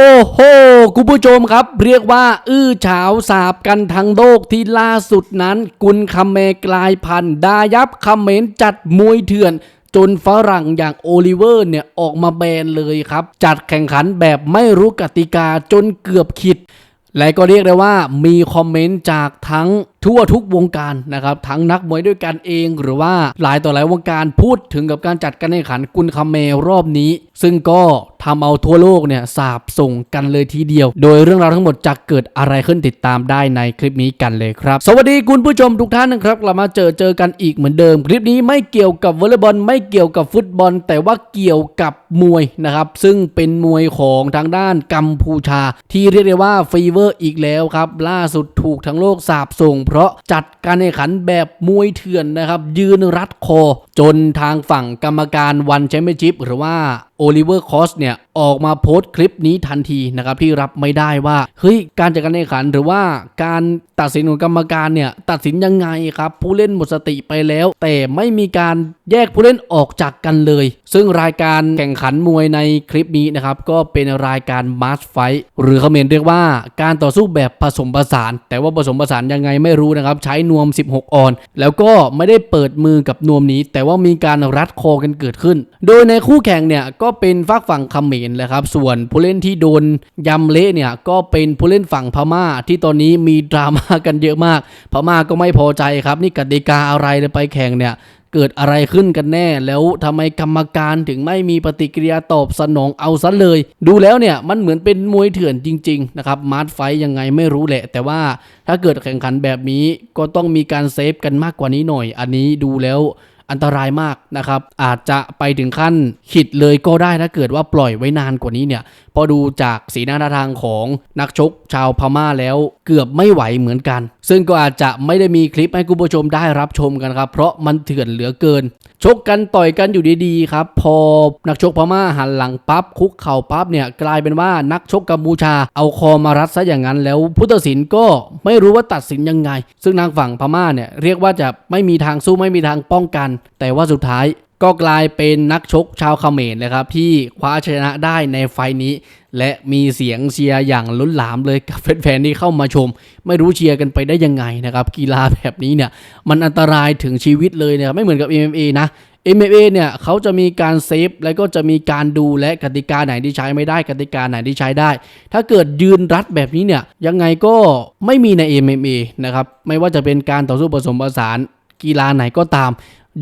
โอ้โห คุณผู้ชมครับ เรียกว่า อื้อฉาวสาบกันทั้งโลกที่ล่าสุดนั้น กุนคาเมกลายพันธุ์ดายับคาเมนจัดมวยเถื่อนจนฝรั่งอย่างโอลิเวอร์เนี่ยออกมาแบนเลยครับ จัดแข่งขันแบบไม่รู้กติกาจนเกือบขิด และก็เรียกได้ว่ามีคอมเมนต์จากทั้งทั่วทุกวงการนะครับทั้งนักมวยด้วยกันเอง หรือว่าหลายต่อหลายวงการพูดถึงกับการจัดการแข่งขันกุนคาเมรอบนี้ ซึ่งก็ทำเอาทั่วโลกเนี่ยสาบส่งกันเลยทีเดียว โดยเรื่องราวทั้งหมดจะเกิดอะไรขึ้นติดตามได้ในคลิปนี้กันเลยครับ สวัสดีคุณผู้ชมทุกท่านนะครับกลับมาเจอเจอกันอีกเหมือนเดิม คลิปนี้ไม่เกี่ยวกับวอลเลย์บอลไม่เกี่ยวกับฟุตบอล แต่ว่าเกี่ยวกับมวยนะครับซึ่งเป็นมวยของทางด้านกัมพูชา ที่เรียกได้ว่าฟีเวอร์อีกแล้วครับล่าสุดถูกทั้งโลกสาบส่งเพราะจัดการแข่งขันแบบมวยเถื่อนนะครับ ยืนรัดคอ จนทางฝั่งกรรมการวันแชมเปี้ยนชิพหรือว่า โอลิเวอร์คอสเนี่ยออกมาโพสต์คลิปนี้ทันทีนะครับที่รับไม่ได้ว่าเฮ้ยการจัดการแข่งขันหรือว่าการตัดสินของกรรมการเนี่ยตัดสินยังไงครับผู้เล่นหมดสติไปแล้ว แต่ไม่มีการแยกผู้เล่นออกจากกันเลย ซึ่งรายการแข่งขันมวยในคลิปนี้นะครับก็เป็นรายการมาร์ชไฟหรือเขาเมนเรียกว่าการต่อสู้แบบผสมผสาน แต่ว่าผสมผสานยังไงไม่รู้นะครับใช้นวม 16 ออน แล้วก็ไม่ได้เปิดมือกับนวมนี้ แต่ว่ามีการรัดคอกันเกิดขึ้น โดยในคู่แข่งเนี่ยก็เป็นฝากฝั่งเขมรแหละครับ ส่วนผู้เล่นที่โดนยำเละเนี่ยก็เป็นผู้เล่นฝั่งพม่า ที่ตอนนี้มีดราม่ากันเยอะมาก พม่าก็ไม่พอใจครับ นี่กติกาอะไรไปแข่งเนี่ยเกิดอะไรขึ้นกันแน่ แล้วทำไมกรรมการถึงไม่มีปฏิกิริยาตอบสนองเอาซะเลย ดูแล้วเนี่ยมันเหมือนเป็นมวยเถื่อนจริง ๆ นะครับ มาร์ทไฟยังไงไม่รู้แหละ แต่ว่าถ้าเกิดแข่งขันแบบนี้ก็ต้องมีการเซฟกันมากกว่านี้หน่อย อันนี้ดูแล้ว อันตรายมากนะครับ อาจจะไปถึงขั้นขิดเลยก็ได้ถ้าเกิดว่าปล่อยไว้นานกว่านี้เนี่ยพอดูจากสีหน้าท่าทางของนักชกชาวพม่าแล้วเกือบไม่ไหวเหมือนกัน ซึ่งก็อาจจะไม่ได้มีคลิปให้คุณผู้ชมได้รับชมกันครับ เพราะมันเถื่อนเหลือเกิน ชกกันต่อยกันอยู่ดีๆครับ พอนักชกพม่าหันหลังปั๊บคุกเข่าปั๊บเนี่ยกลายเป็นว่านักชกกัมพูชาเอาคอมารัดซะอย่างนั้นแล้วผู้ตัดสินก็ไม่รู้ว่าตัดสินยังไง ซึ่งทางฝั่งพม่าเนี่ยเรียกว่าจะไม่มีทางสู้ไม่มีทางป้องกันแต่ว่าสุดท้ายก็กลายเป็นนักชกชาวเขมรนะครับ ที่คว้าชนะได้ในไฟล์นี้ และมีเสียงเชียร์อย่างล้นหลามเลยกับแฟนๆที่เข้ามาชม ไม่รู้เชียร์กันไปได้ยังไงนะครับ กีฬาแบบนี้เนี่ย มันอันตรายถึงชีวิตเลยนะครับไม่เหมือนกับ MMA นะ MMA เนี่ยเขาจะมีการเซฟแล้วก็จะมีการดูและกติกาไหนที่ใช้ไม่ได้กติกาไหนที่ใช้ได้ ถ้าเกิดยืนรัดแบบนี้เนี่ยยังไงก็ไม่มีใน MMA นะครับไม่ว่าจะเป็นการต่อสู้ผสมผสานกีฬาไหนก็ตาม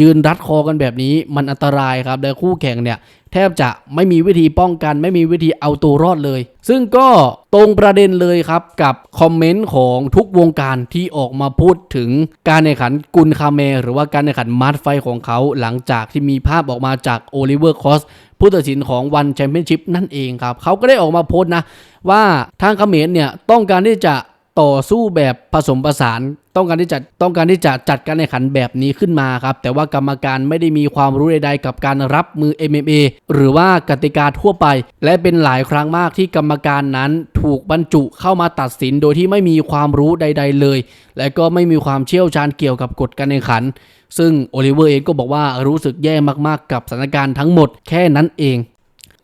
ยืนรัดคอกันแบบนี้มันอันตรายครับและคู่แข่งเนี่ยแทบจะไม่มีวิธีป้องกัน ไม่มีวิธีเอาตัวรอดเลย ซึ่งก็ตรงประเด็นเลยครับกับคอมเมนต์ของทุกวงการที่ออกมาพูดถึงการแข่งขันกุนคาเม หรือว่าการแข่งขันมาร์ทไฟของเขาหลังจากที่มีภาพออกมาจากโอลิเวอร์คอสผู้ตัดสินของวันแชมเปี้ยนชิพนั่นเองครับ เขาก็ได้ออกมาโพสต์นะ ว่าทางเขมรเนี่ยต้องการที่จะ ต่อสู้แบบผสมผสานต้องการที่จะต้องการที่จะจัดการแข่งขันแบบนี้ขึ้นมาครับ แต่ว่ากรรมการไม่ได้มีความรู้ใดๆกับการรับมือ MMA หรือว่ากติกาทั่วไป และเป็นหลายครั้งมากที่กรรมการนั้นถูกบรรจุเข้ามาตัดสินโดยที่ไม่มีความรู้ใด ๆ เลย และก็ไม่มีความเชี่ยวชาญเกี่ยวกับกฎการแข่งขัน ซึ่งโอลิเวอร์เองก็บอกว่ารู้สึกแย่มากๆกับสถานการณ์ทั้งหมดแค่นั้นเอง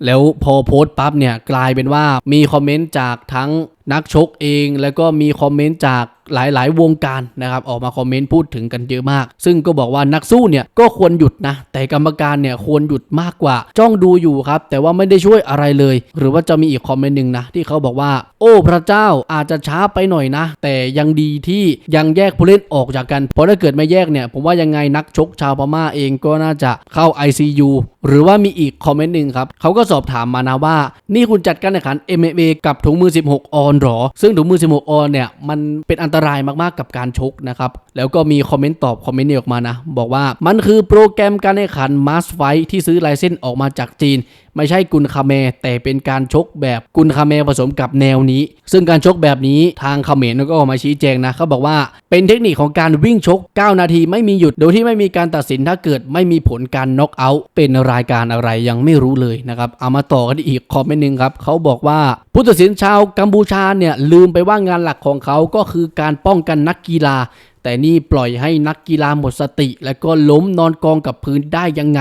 แล้วพอโพสต์ปั๊บเนี่ยกลายเป็นว่ามีคอมเมนต์จากทั้ง นักชกเองแล้วก็มีคอมเมนต์จากหลาย ๆ วงการนะครับออกมาคอมเมนต์พูดถึงกันเยอะมาก ซึ่งก็บอกว่านักสู้เนี่ยก็ควรหยุดนะ แต่กรรมการเนี่ยควรหยุดมากกว่า จ้องดูอยู่ครับ แต่ว่าไม่ได้ช่วยอะไรเลย หรือว่าจะมีอีกคอมเมนต์หนึ่งนะ ที่เขาบอกว่า โอ้ พระเจ้าอาจจะช้าไปหน่อยนะ แต่ยังดีที่ยังแยกผู้เล่นออกจากกัน เพราะถ้าเกิดไม่แยกเนี่ยผมว่ายังไงนักชกชาวพม่าเองก็น่าจะเข้า ICU หรือว่ามีอีกคอมเมนต์หนึ่งครับเขาก็สอบถามมานะว่า นี่คุณจัดการแข่งขัน MMA กับถุงมือ 16 ออนหรอ ซึ่งถุงมือ16ออนเนี่ยมันเป็นอันตรายมากๆกับการชกนะครับ แล้วก็มีคอมเมนต์ตอบคอมเมนต์นี้ออกมานะ บอกว่ามันคือโปรแกรมการแข่งขันมาสไฟที่ซื้อลายเส้นออกมาจากจีน ไม่ใช่กุนคาเม แต่เป็นการชกแบบกุนคาเมผสมกับแนวนี้ ซึ่งการชกแบบนี้ทางคาเขมรก็ออกมาชี้แจงนะเขาบอกว่าเป็นเทคนิคของการวิ่งชก 9 นาทีไม่มีหยุดโดยที่ไม่มีการตัดสินถ้าเกิดไม่มีผลการน็อกเอาท์เป็นรายการอะไรยังไม่รู้เลยนะครับเอามาต่อกันอีกคอมเมนต์หนึ่งครับเขาบอกว่าผู้ตัดสินชาวกัมพูชาเนี่ยลืมไปว่างานหลักของเขาก็คือการป้องกันนักกีฬา แต่นี่ปล่อยให้นักกีฬาหมดสติ และก็ล้มนอนกองกับพื้นได้ยังไง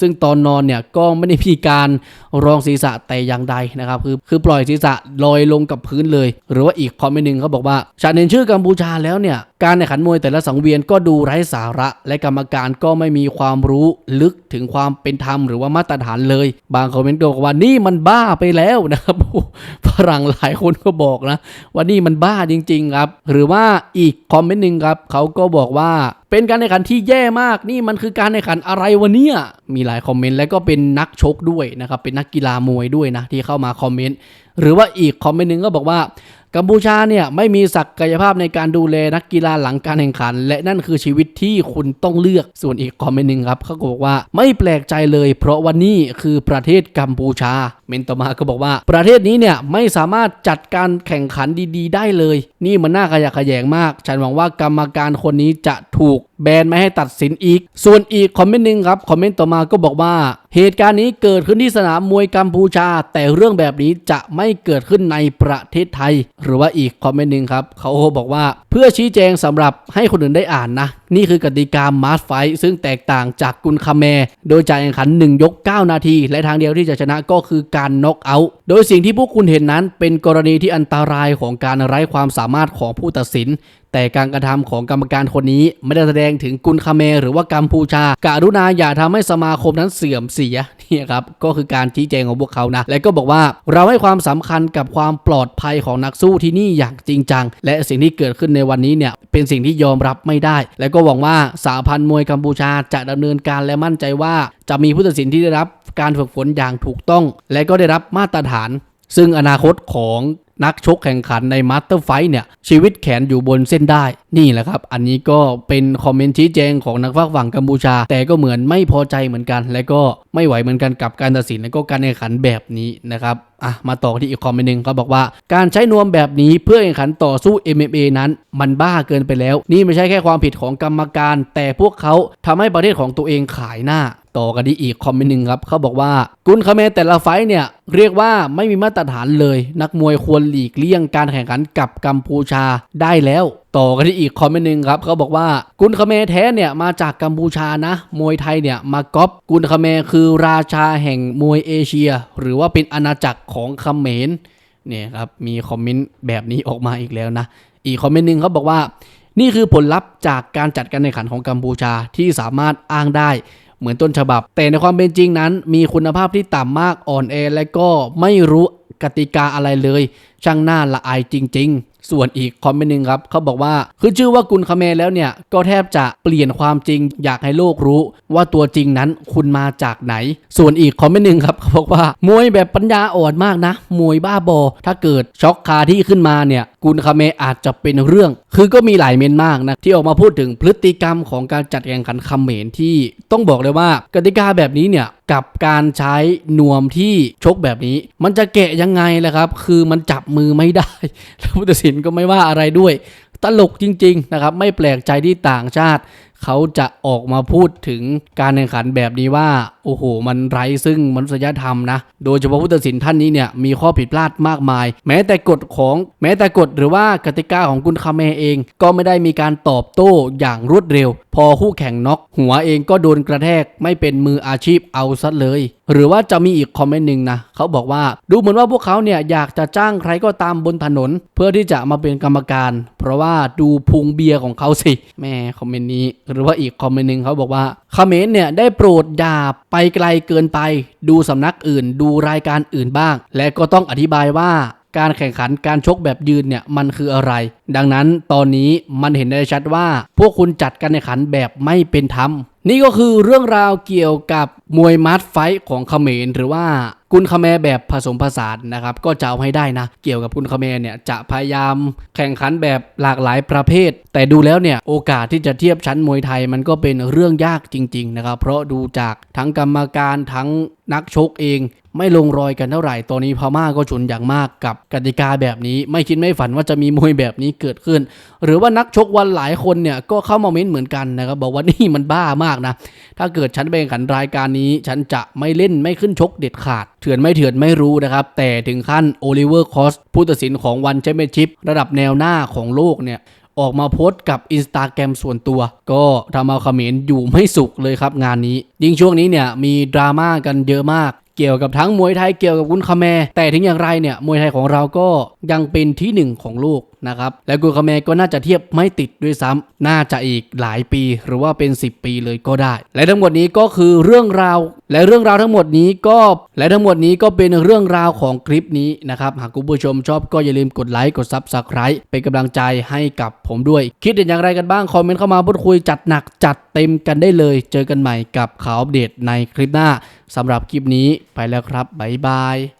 ซึ่งตอนนอนเนี่ยก็ไม่ได้มีการรองศีรษะแต่อย่างใดนะครับ คือคือปล่อยศีรษะลอยลงกับพื้นเลย หรือว่าอีกคอมเมนต์หนึ่งเขาบอกว่าฉันเห็นชื่อกัมพูชาแล้วเนี่ยการแข่งขันมวยแต่ละสังเวียนก็ดูไร้สาระ และกรรมการก็ไม่มีความรู้ลึกถึงความเป็นธรรมหรือว่ามาตรฐานเลย บางคอมเมนต์ก็บอกว่านี่มันบ้าไปแล้วนะครับฝรั่งหลายคนก็บอกนะว่านี่มันบ้าจริง ๆ ครับ หรือว่าอีกคอมเมนต์หนึ่งครับครับเขาก็บอกว่าเป็นการแข่งขันที่แย่มากนี่มันคือการแข่งขันอะไรวะเนี่ยมีหลายคอมเมนต์แล้วก็เป็นนักชกด้วยนะครับเป็นนักกีฬามวยด้วยนะที่เข้ามาคอมเมนต์หรือว่าอีกคอมเมนต์หนึ่งก็บอกว่ากัมพูชาเนี่ยไม่มีศักยภาพในการดูแลนักกีฬาหลังการแข่งขัน และนั่นคือชีวิตที่คุณต้องเลือกส่วนอีกคอมเมนต์หนึ่งครับเขาก็บอกว่าไม่แปลกใจเลย เพราะวันนี้คือประเทศกัมพูชาเมนต่อมาก็บอกว่า ประเทศนี้เนี่ยไม่สามารถจัดการแข่งขันดี ๆ ได้เลย นี่มันน่าขยะแขยงมาก ฉันหวังว่ากรรมการคนนี้จะถูกแบนไม่ให้ตัดสินอีก ส่วนอีกคอมเมนต์หนึ่งครับ คอมเมนต์ต่อมาก็บอกว่า เหตุการณ์นี้เกิดขึ้นที่สนามมวยกัมพูชา แต่เรื่องแบบนี้จะไม่เกิดขึ้นในประเทศไทย หรือว่าอีกคอมเมนต์หนึ่งครับเขาบอกว่าเพื่อชี้แจงสำหรับให้คนอื่นได้อ่านนะ นี่คือกติกามาร์สไฟซึ่งแตกต่างจากกุนคาแมโดยจ่ายแข่งขัน 1 ยก 9 นาที และทางเดียวที่จะชนะก็คือการน็อกเอาท์โดยสิ่งที่พวกคุณเห็นนั้นเป็นกรณีที่อันตรายของการไร้ความสามารถของผู้ตัดสิน แต่การกระทำของกรรมการคนนี้ไม่ได้แสดงถึงกุนคาเมหรือว่ากัมพูชาการุณาอย่าทำให้สมาคมนั้นเสื่อมเสียนี่ครับก็คือการชี้แจงของพวกเขานะ และก็บอกว่าเราให้ความสำคัญกับความปลอดภัยของนักสู้ที่นี่อย่างจริงจัง และสิ่งที่เกิดขึ้นในวันนี้เนี่ยเป็นสิ่งที่ยอมรับไม่ได้ และก็หวังว่าสาพันธ์มวยกัมพูชาจะดำเนินการและมั่นใจว่าจะมีผู้ตัดสินที่ได้รับ การฝึกฝนอย่างถูกต้อง และก็ได้รับมาตรฐาน ซึ่งอนาคตของนักชกแข่งขันในมาสเตอร์ไฟท์เนี่ยชีวิตแขนอยู่บนเส้นได้ นี่แหละครับ อันนี้ก็เป็นคอมเมนต์ชี้แจงของนักฟักฝั่งกัมพูชา แต่ก็เหมือนไม่พอใจเหมือนกัน และก็ไม่ไหวเหมือนกันกับการตัดสินและก็การแข่งขันแบบนี้นะครับอะมาต่อที่อีกคอมเมนต์หนึ่งเขาบอกว่า การใช้นวมแบบนี้เพื่อแข่งขันต่อสู้ MMA นั้น มันบ้าเกินไปแล้ว นี่ไม่ใช่แค่ความผิดของกรรมการ แต่พวกเขาทำให้ประเทศของตัวเองขายหน้า ต่อกันที่อีกคอมเมนต์หนึ่งครับเขาบอกว่ากุนคาเมแต่ละไฟเนี่ยเรียกว่าไม่มีมาตรฐานเลย นักมวยควรหลีกเลี่ยงการแข่งขันกับกัมพูชาได้แล้ว ต่อกันที่อีกคอมเมนต์หนึ่งครับเขาบอกว่ากุนคาเมแท้เนี่ยมาจากกัมพูชานะ มวยไทยเนี่ยมาก๊อปกุนคาเมคือราชาแห่งมวยเอเชีย หรือว่าเป็นอาณาจักรของคาเมรเนี่ยครับมีคอมเมนต์แบบนี้ออกมาอีกแล้วนะ อีกคอมเมนต์หนึ่งเขาบอกว่า นี่คือผลลัพธ์จากการจัดการแข่งขันของกัมพูชาที่สามารถอ้างได้ เหมือนต้นฉบับ แต่ในความเป็นจริงนั้น มีคุณภาพที่ต่ำมากอ่อนแอและก็ไม่รู้กติกาอะไรเลย ช่างน่าละอายจริง ๆ ส่วนอีกคอมเมนต์หนึ่งครับเขาบอกว่าคือชื่อว่ากุนคาเมแล้วเนี่ย ก็แทบจะเปลี่ยนความจริง อยากให้โลกรู้ว่าตัวจริงนั้นคุณมาจากไหน ส่วนอีกคอมเมนต์หนึ่งครับเขาบอกว่ามวยแบบปัญญาอ่อนมากนะมวยบ้าบอ ถ้าเกิดช็อกคาที่ขึ้นมาเนี่ยกุนคาเมอาจจะเป็นเรื่อง คือก็มีหลายเมนมากนะที่ออกมาพูดถึงพฤติกรรมของการจัดแข่งขันคำเมรที่ต้องบอกเลยว่ากติกาแบบนี้เนี่ยกับการใช้นวมที่ชกแบบนี้ มันจะแกะยังไงล่ะครับ คือมันจับมือไม่ได้แล้วผู้ตัดสินก็ไม่ว่าอะไรด้วย ตลกจริง ๆ นะครับ ไม่แปลกใจที่ต่างชาติ เขาจะออกมาพูดถึงการแข่งขันแบบนี้ว่า โอ้โห มันไร้ซึ่งมนุษยธรรมนะ โดยเฉพาะผู้ตัดสินท่านนี้เนี่ยมีข้อผิดพลาดมากมาย แม้แต่กฎของแม้แต่กฎหรือว่ากติกาของกุนคาเมเอง ก็ไม่ได้มีการตอบโต้อย่างรวดเร็ว พอคู่แข่งน็อกหัวเองก็โดนกระแทกไม่เป็นมืออาชีพเอาซะเลย หรือว่าจะมีอีกคอมเมนต์หนึ่งนะเขาบอกว่าดูเหมือนว่าพวกเขาเนี่ยอยากจะจ้างใครก็ตามบนถนน เพื่อที่จะมาเป็นกรรมการ เพราะว่าดูพุงเบียร์ของเขาสิแม่คอมเมนต์นี้หรือว่าอีกคอมเมนต์หนึ่งเขาบอกว่าคอมเมนต์เนี่ยได้โปรดอย่าไปไกลเกินไป ดูสำนักอื่น ดูรายการอื่นบ้าง และก็ต้องอธิบายว่าการแข่งขันการชกแบบยืนเนี่ยมันคืออะไร ดังนั้นตอนนี้มันเห็นได้ชัดว่า พวกคุณจัดการแข่งขันแบบไม่เป็นธรรม นี่ก็คือเรื่องราวเกี่ยวกับมวยมัดไฟของเขมรหรือว่ากุนคาแมแบบผสมผสานนะครับก็จะเอาให้ได้นะ เกี่ยวกับกุนคาแมเนี่ยจะพยายามแข่งขันแบบหลากหลายประเภท แต่ดูแล้วเนี่ยโอกาสที่จะเทียบชั้นมวยไทยมันก็เป็นเรื่องยากจริง ๆ นะครับ เพราะดูจากทั้งกรรมการทั้งนักชกเอง ไม่ลงรอยกันเท่าไหร่ตอนนี้พม่าก็ฉุนอย่างมากกับกติกาแบบนี้ ไม่คิดไม่ฝันว่าจะมีมวยแบบนี้เกิดขึ้น หรือว่านักชกวันหลายคนเนี่ยก็เข้ามาเม้นเหมือนกันนะครับบอกว่านี่มันบ้ามากนะ ถ้าเกิดฉันไปแข่งขันรายการนี้ ฉันจะไม่เล่นไม่ขึ้นชกเด็ดขาด เถื่อนไม่เถื่อนไม่รู้นะครับ แต่ถึงขั้นโอลิเวอร์คอสผู้ตัดสินของวันแชมเปี้ยนชิพระดับแนวหน้าของโลกเนี่ยออกมาโพสต์กับอินสตาแกรมส่วนตัว ก็ทำเอาเขมรอยู่ไม่สุขเลยครับงานนี้ ยิ่งช่วงนี้เนี่ยมีดราม่ากันเยอะมาก เกี่ยวกับทั้งมวยไทยเกี่ยวกับกุนคาแมแต่ถึงอย่างไรเนี่ยมวยไทยของเราก็ยังเป็นที่หนึ่งของโลกนะครับและกุนคาแมก็น่าจะเทียบไม่ติดด้วยซ้ำน่าจะอีกหลายปีหรือว่าเป็น 10 ปีเลยก็ได้ และทั้งหมดนี้ก็คือเรื่องราว และเรื่องราวทั้งหมดนี้ก็และทั้งหมดนี้ก็เป็นเรื่องราวของคลิปนี้นะครับหากคุณผู้ชมชอบก็อย่าลืมกดไลค์กด Subscribe เป็นกำลังใจให้กับผมด้วย คิดเห็นอย่างไรกันบ้างคอมเมนต์เข้ามาพูดคุยจัดหนักจัดเต็มกันได้เลย เจอกันใหม่กับข่าวอัปเดตในคลิปหน้า สำหรับคลิปนี้ไปแล้วครับ บ๊ายบาย